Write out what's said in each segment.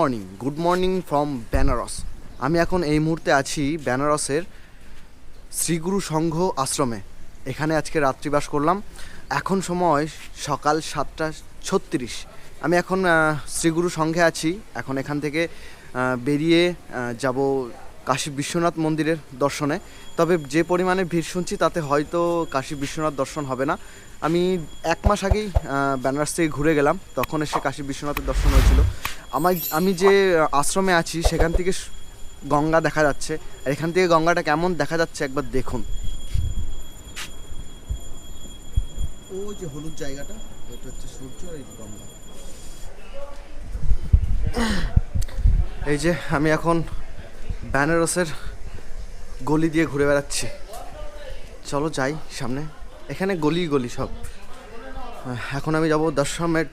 Morning good morning from Banaras আমি এখন এই মুহূর্তে আছি বেনারসের শ্রীগুরু সংঘ আশ্রমে। এখানে আজকে রাত্রিবাস করলাম। এখন সময় সকাল সাতটা ছত্রিশ। আমি এখন শ্রীগুরু সংঘে আছি। এখন এখান থেকে বেরিয়ে যাব কাশী বিশ্বনাথ মন্দিরের দর্শনে। তবে যে পরিমাণে ভিড় শুনছি তাতে হয়তো কাশী বিশ্বনাথ দর্শন হবে না। আমি এক মাস আগেই বেনারস থেকে ঘুরে গেলাম। তখন এসে কাশী বিশ্বনাথের দর্শন হয়েছিল। আমার আমি যে আশ্রমে আছি সেখান থেকে গঙ্গা দেখা যাচ্ছে। আর এখান থেকে গঙ্গাটা কেমন দেখা যাচ্ছে একবার দেখুন। ও যে হলুদ জায়গাটা ওটা হচ্ছে সূর্য আর এই যে গঙ্গা। এই যে আমি এখন ব্যানারসের গলি দিয়ে ঘুরে বেড়াচ্ছি। চলো যাই সামনে। এখানে গলি গলি সব এখন আমি যাব দশমের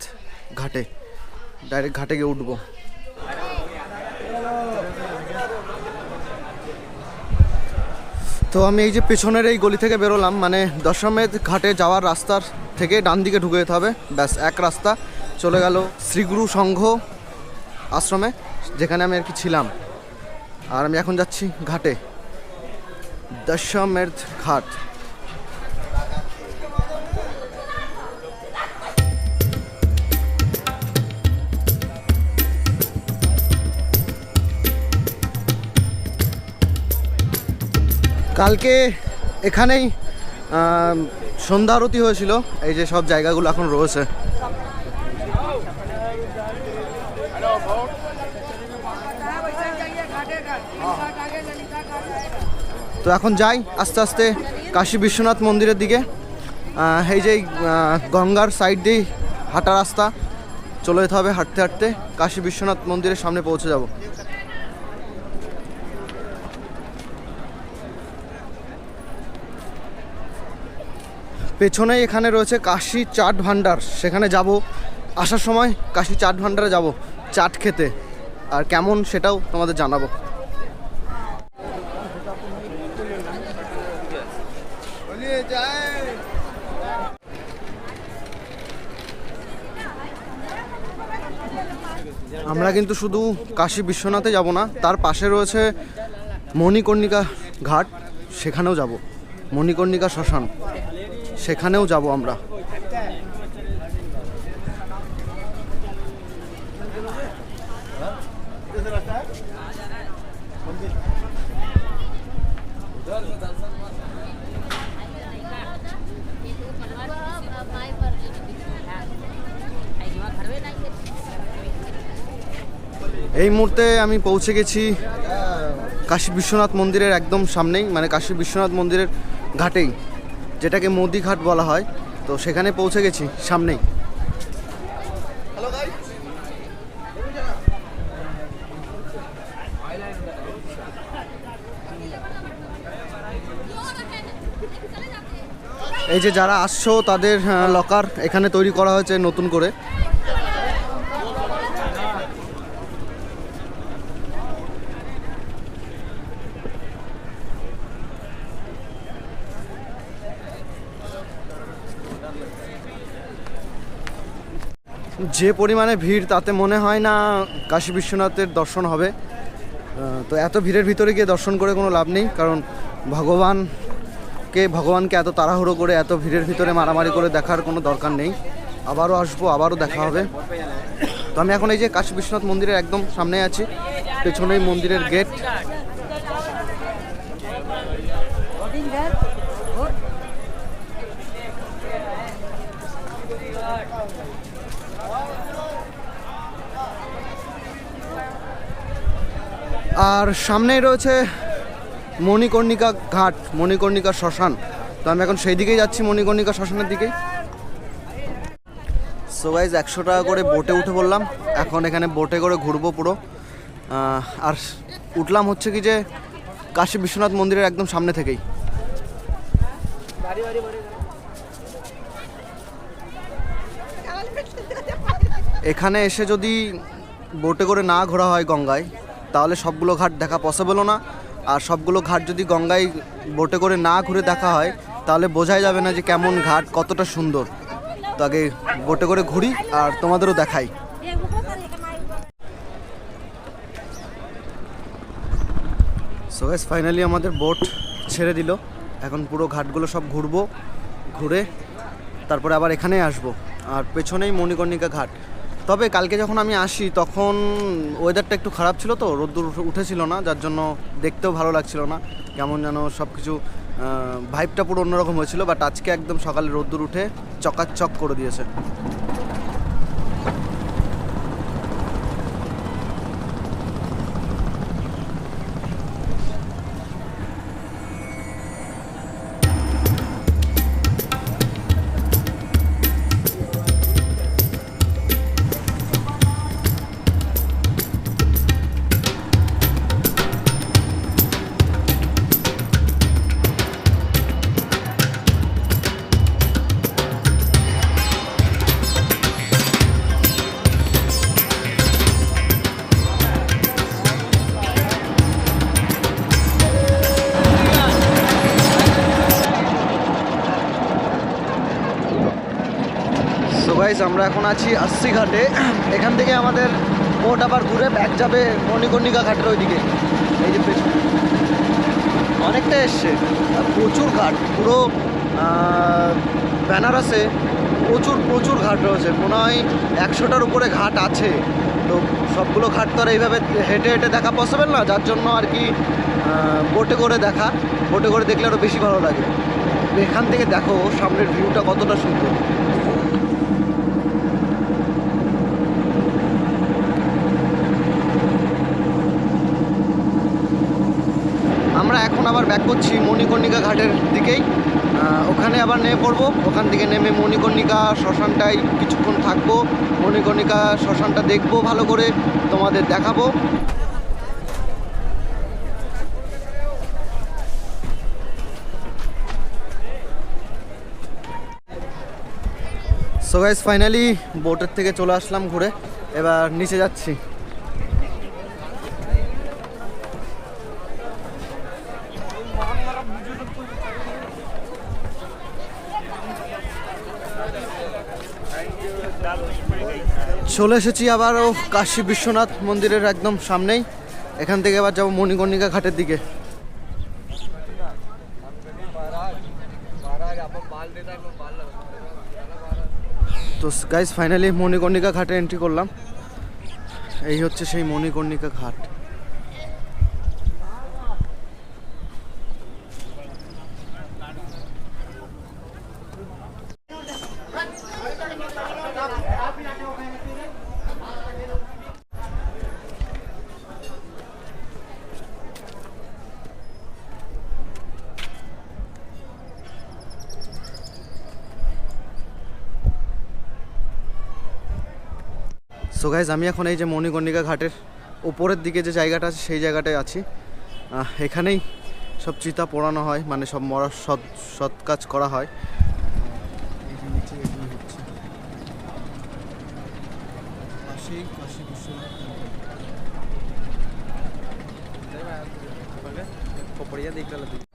ঘাটে। ডাইরেক্ট ঘাটে গিয়ে উঠবো। তো আমি এই যে পেছনের এই গলি থেকে বেরোলাম মানে দশমের ঘাটে যাওয়ার রাস্তার থেকে ডান দিকে ঢুকে যেতে হবে। ব্যাস, এক রাস্তা। চলে গেল শ্রীগুরু সংঘ আশ্রমে, যেখানে আমি আর কি ছিলাম। আর আমি এখন যাচ্ছি ঘাটে। দশমের ঘাট। কালকে এখানেই সন্ধ্যা আরতি হয়েছিল। এই যে সব জায়গাগুলো এখন রয়েছে। তো এখন যাই, আস্তে আস্তে কাশী বিশ্বনাথ মন্দিরের দিকে। এই যে গঙ্গার সাইড দিয়েই হাঁটা রাস্তা। চলে যেতে হবে হাঁটতে হাঁটতে। কাশী বিশ্বনাথ মন্দিরের সামনে পৌঁছে যাব। পেছনেই এখানে রয়েছে কাশী চাট ভান্ডার সেখানে যাব, আসার সময় কাশী চাট ভান্ডারে যাব, চাট খেতে। আর কেমন সেটাও তোমাদের জানাব। আমরা কিন্তু শুধু কাশী বিশ্বনাথে যাব না, তার পাশে রয়েছে মণিকর্ণিকা ঘাট, সেখানেও যাব। মণিকর্ণিকা শ্মশান। সেখানেও যাব আমরা। এই মুহূর্তে আমি পৌঁছে গেছি, কাশী বিশ্বনাথ মন্দিরের একদম সামনেই মানে কাশী বিশ্বনাথ মন্দিরের ঘাটেই। যেটাকে মোদি ঘাট বলা হয় তো সেখানে পৌঁছে গেছি সামনেই। এই যে যারা আসছো তাদের লকার এখানে তৈরি করা হয়েছে নতুন করে। যে পরিমাণে ভিড় তাতে মনে হয় না কাশী বিশ্বনাথের দর্শন হবে। তো এত ভিড়ের ভিতরে গিয়ে দর্শন করে কোনো লাভ নেই, কারণ ভগবানকে ভগবানকে এত তাড়াহুড়ো করে, এত ভিড়ের ভিতরে মারামারি করে দেখার কোনো দরকার নেই। আবারও আসব, আবারও দেখা হবে। তো আমি এখন এই যে কাশী বিশ্বনাথ মন্দিরের একদম সামনে আছি, পেছনেই মন্দিরের গেট। আর সামনেই রয়েছে মণিকর্ণিকা ঘাট, মণিকর্ণিকা শ্মশান। তো আমি এখন সেই দিকেই যাচ্ছি, মণিকর্ণিকা শ্মশানের দিকেই। সো গাইজ একশো টাকা করে বোটে উঠে পড়লাম। এখন এখানে বোটে করে ঘুরবো পুরো। আর উঠলাম হচ্ছে কি যে কাশী বিশ্বনাথ মন্দিরের একদম সামনে থেকেই। এখানে এসে যদি বোটে করে না ঘোরা হয় গঙ্গায়, তাহলে সবগুলো ঘাট দেখা পসিবলও না। আর সবগুলো ঘাট যদি গঙ্গায় বোটে করে না ঘুরে দেখা হয়, তাহলে বোঝাই যাবে না যে কেমন ঘাট, কতটা সুন্দর। তো আগে বোটে করে ঘুরি আর তোমাদেরও দেখাই। সো এস ফাইনালি আমাদের বোট ছেড়ে দিল। এখন পুরো ঘাটগুলো সব ঘুরবো, ঘুরে তারপরে আবার এখানে আসব। আর পেছনেই মণিকর্ণিকা ঘাট। তবে কালকে যখন আমি আসি, তখন ওয়েদারটা একটু খারাপ ছিল তো, রোদ্দুর উঠেছিল না, যার জন্য দেখতেও ভালো লাগছিল না। কেমন যেন সব কিছু ভাইবটা পুরো অন্যরকম হয়েছিল বাট আজকে একদম সকালে রোদ্দুর উঠে চকাচক করে দিয়েছে। গাইস আমরা এখন আছি আশি ঘাটে এখান থেকে আমাদের বোট আবার ঘুরে ব্যাক যাবে মণিকর্ণিকা ঘাটের ওইদিকে। এই যে পেছনে। অনেকটা এসছে। প্রচুর ঘাট। পুরো বেনারসে প্রচুর প্রচুর ঘাট রয়েছে। মনে হয় একশোটার উপরে ঘাট আছে। তো সবগুলো ঘাট তো আর এইভাবে হেঁটে হেঁটে দেখা পসিবল না। যার জন্য আর কি বোটে করে দেখা। বোটে করে দেখলে আরও বেশি ভালো লাগে। এখান থেকে দেখো, সামনের ভিউটা কতটা সুন্দর। আমরা এখন আবার ব্যাক করছি মণিকর্ণিকা ঘাটের দিকেই। ওখানে আবার নেমে পড়ব। ওখান থেকে নেমে মণিকর্ণিকা শ্মশানটায় কিছুক্ষণ থাকব। মণিকর্ণিকা শ্মশানটা দেখব ভালো করে, তোমাদের দেখাবো। সো গাইস ফাইনালি বোটের থেকে চলে আসলাম ঘুরে। এবার নিচে যাচ্ছি। চলে এসেছি আবারও কাশী বিশ্বনাথ মন্দিরের একদম সামনেই। এখান থেকে আবার যাব মণিকর্ণিকা ঘাটের দিকে। তো গাইজ ফাইনালি মণিকর্ণিকা ঘাটে এন্ট্রি করলাম। এই হচ্ছে সেই মণিকর্ণিকা ঘাট। সো গাইজ আমি এখন এই যে মণিকর্ণিকা ঘাটের ওপরের দিকে যে জায়গাটা আছে, সেই জায়গাটায় আছি। এখানেই সব চিতা পোড়ানো হয় মানে সব মরা সৎ সৎ কাজ করা হয়। যে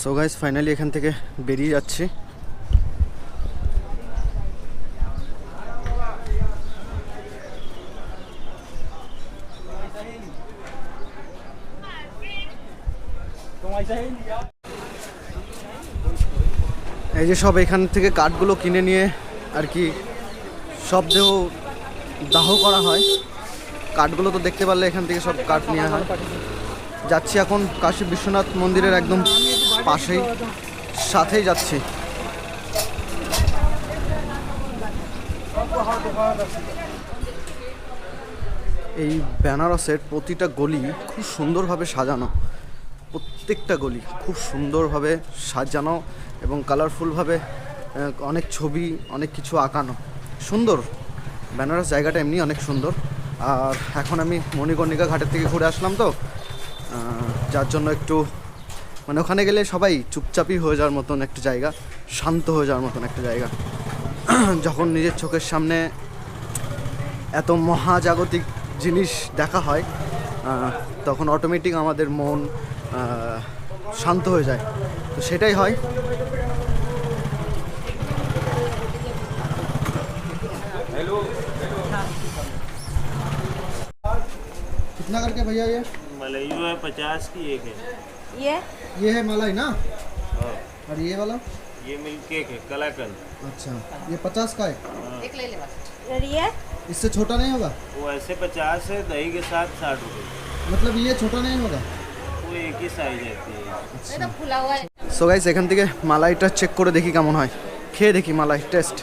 সো গাইজ ফাইনালি এখান থেকে বেরিয়ে যাচ্ছি। এই যে সব এখান থেকে কাঠগুলো কিনে নিয়ে আর কি সব দেহ দাহ করা হয়। কাঠগুলো তো দেখতে পারলে এখান থেকে সব কাঠ নেওয়া হয়। যাচ্ছি এখন কাশী বিশ্বনাথ মন্দিরের একদম পাশেই, সাথেই যাচ্ছি। এই বেনারসের প্রতিটা গলি খুব সুন্দরভাবে সাজানো। প্রত্যেকটা গলি খুব সুন্দরভাবে সাজানো এবং কালারফুলভাবে অনেক ছবি, অনেক কিছু আঁকানো। সুন্দর। বেনারস জায়গাটা এমনি অনেক সুন্দর। আর এখন আমি মণিকর্ণিকা ঘাটের থেকে ঘুরে আসলাম তো। যার জন্য একটু মানে ওখানে গেলে সবাই চুপচাপই হয়ে যাওয়ার মতন একটা জায়গা শান্ত হয়ে যাওয়ার মতন একটা জায়গা যখন নিজের চোখের সামনে এত মহাজাগতিক জিনিস দেখা হয় আহ, তখন অটোমেটিক আমাদের মন আহ, শান্ত হয়ে যায় তো সেটাই হয় कितना करके भैया ये मलाई जो है पचास की एक है ये ये है मलाई ना हाँ और ये वाला ये मिल्क केक है कलाकंद अच्छा ये पचास का है और ये इससे छोटा नहीं होगा वो ऐसे पचास है दही के साथ साठ रुपये मतलब ये छोटा नहीं होगा वो एक ही साइज रहती है फुला हुआ है সো গাইস এখান থেকে মালাইটা চেক করে দেখি কেমন হয় খেয়ে দেখি মালাই টেস্ট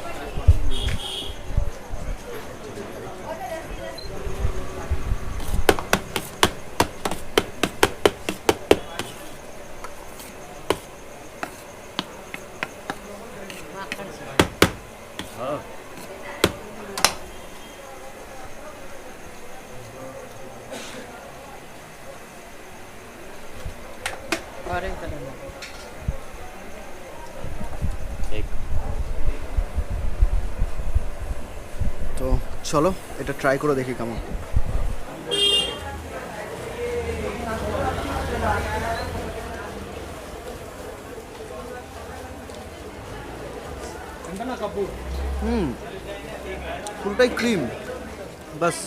एक তো চলো এটা ট্রাই করে দেখি কেমন। হুম পুরোটাই ক্রিম বাস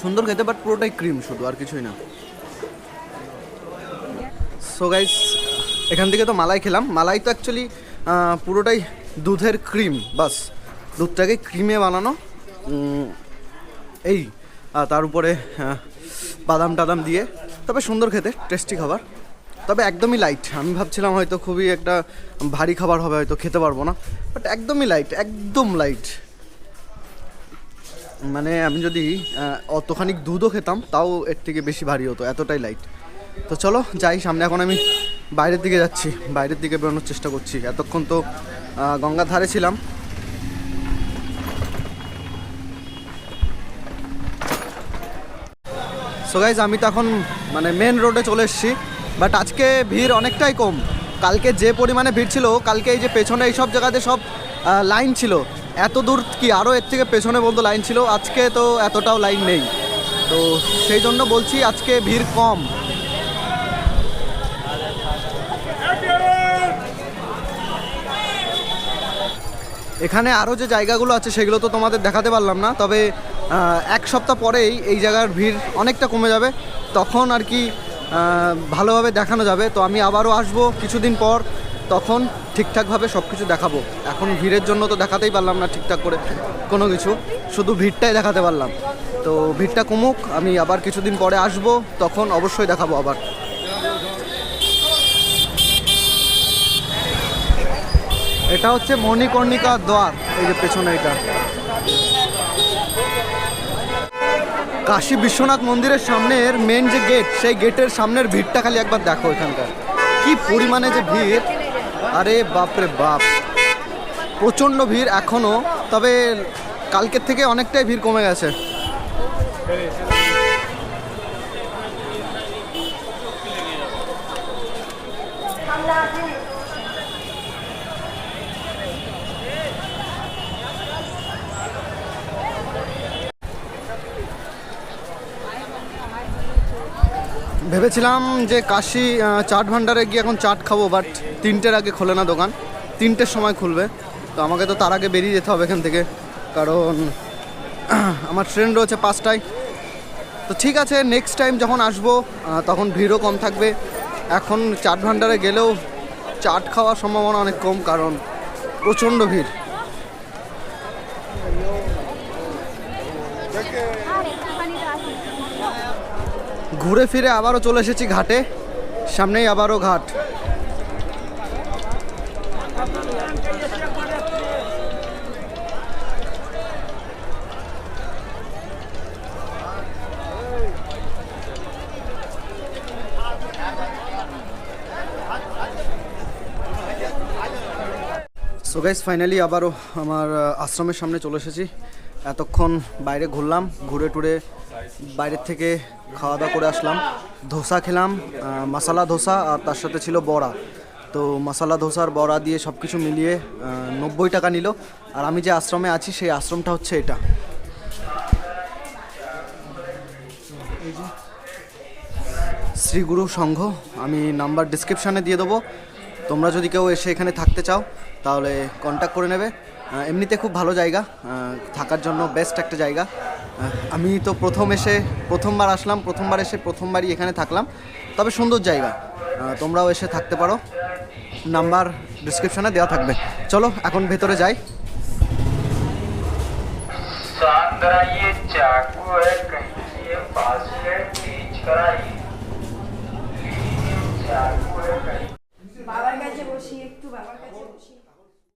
সুন্দর খেতে বাট পুরোটাই ক্রিম শুধু, আর কিছুই না। সো গাইস এখান থেকে তো মালাই খেলাম। মালাই তো অ্যাকচুয়ালি পুরোটাই দুধের ক্রিম বাস। দুধটাকে ক্রিমে বানানো। এই তার উপরে বাদাম টাদাম দিয়ে। তবে সুন্দর খেতে টেস্টি খাবার। তবে একদমই লাইট আমি ভাবছিলাম হয়তো খুবই একটা ভারী খাবার হবে, হয়তো খেতে পারব না। বাট একদমই লাইট একদম লাইট মানে আমি যদি অতখানি দুধও খেতাম, তাও এর থেকে বেশি ভারী হতো, এতটাই লাইট তো চলো, যাই, সামনে এখন আমি বাইরের দিকে যাচ্ছি, বাইরের দিকে বেরোনোর চেষ্টা করছি। এতক্ষণ তো গঙ্গার ধারে ছিলাম। সো গাইজ আমি তো এখন মানে মেন রোডে চলে এসেছি বাট আজকে ভিড় অনেকটাই কম। কালকে যে পরিমাণে ভিড় ছিল, কালকে এই যে পেছনে এই সব জায়গাতে সব লাইন ছিল এত দূর কি আরও এর থেকে পেছনে বলতো লাইন ছিল? আজকে তো এতটাও লাইন নেই। তো সেই জন্য বলছি আজকে ভিড় কম। এখানে আরও যে জায়গাগুলো আছে সেগুলো তো তোমাদের দেখাতে পারলাম না, তবে এক সপ্তাহ পরেই এই জায়গার ভিড় অনেকটা কমে যাবে। তখন আর কি ভালোভাবে দেখানো যাবে। তো আমি আবারও আসব কিছুদিন পর। তখন ঠিকঠাকভাবে সব কিছু দেখাবো। এখন ভিড়ের জন্য তো দেখাতেই পারলাম না ঠিকঠাক করে কোনো কিছু। শুধু ভিড়টাই দেখাতে পারলাম। তো ভিড়টা কমুক, আমি আবার কিছুদিন পরে আসব, তখন অবশ্যই দেখাবো আবার। এটা হচ্ছে মণিকর্ণিকা দ্বার, এই যে পেছনে এটা। কাশী বিশ্বনাথ মন্দিরের সামনের মেন যে গেট সেই গেটের সামনের ভিড়টা খালি একবার দেখো এখানকার। কি পরিমাণে যে ভিড়। আরে বাপরে বাপ। প্রচণ্ড ভিড় এখনও তবে কালকের থেকে অনেকটাই ভিড় কমে গেছে। ভেবেছিলাম যে কাশি চাট ভান্ডারে গিয়ে এখন চাট খাব বাট তিনটের আগে খোলে না দোকান। তিনটের সময় খুলবে। তো আমাকে তো তার আগে বেরিয়ে যেতে হবে এখান থেকে। কারণ, আমার ট্রেন রয়েছে পাঁচটায়। তো ঠিক আছে নেক্সট টাইম যখন আসব তখন ভিড়ও কম থাকবে। এখন চাট ভান্ডারে গেলেও চাট খাওয়ার সম্ভাবনা অনেক কম, কারণ প্রচণ্ড ভিড়। ঘুরে ফিরে আবারও চলে এসেছি ঘাটে। সামনেই আবারও ঘাট। সো গাইস ফাইনালি আবারও আমার আশ্রমের সামনে চলে এসেছি। এতক্ষণ বাইরে ঘুরলাম, ঘুরে টুরে বাইরের থেকে খাওয়া দাওয়া করে আসলাম। ধোসা খেলাম মশালা ধোসা আর তার সাথে ছিল বড়া। তো মশালা ধোসার বড়া দিয়ে সব কিছু মিলিয়ে নব্বই টাকা নিল। আর আমি যে আশ্রমে আছি, সেই আশ্রমটা হচ্ছে এটা। শ্রীগুরু সংঘ, আমি নাম্বার ডিসক্রিপশানে দিয়ে দেবো। তোমরা যদি কেউ এসে এখানে থাকতে চাও, তাহলে কন্ট্যাক্ট করে নেবে। এমনিতে খুব ভালো জায়গা থাকার জন্য বেস্ট একটা জায়গা। আমি তো প্রথম এসে প্রথমবার আসলাম প্রথমবার এসে প্রথমবারই এখানে থাকলাম। তবে সুন্দর জায়গা। তোমরাও এসে থাকতে পারো। নাম্বার ডিসক্রিপশানে দেওয়া থাকবে। চলো এখন ভেতরে যাই। বাবার কাছে বসি একটু বাবার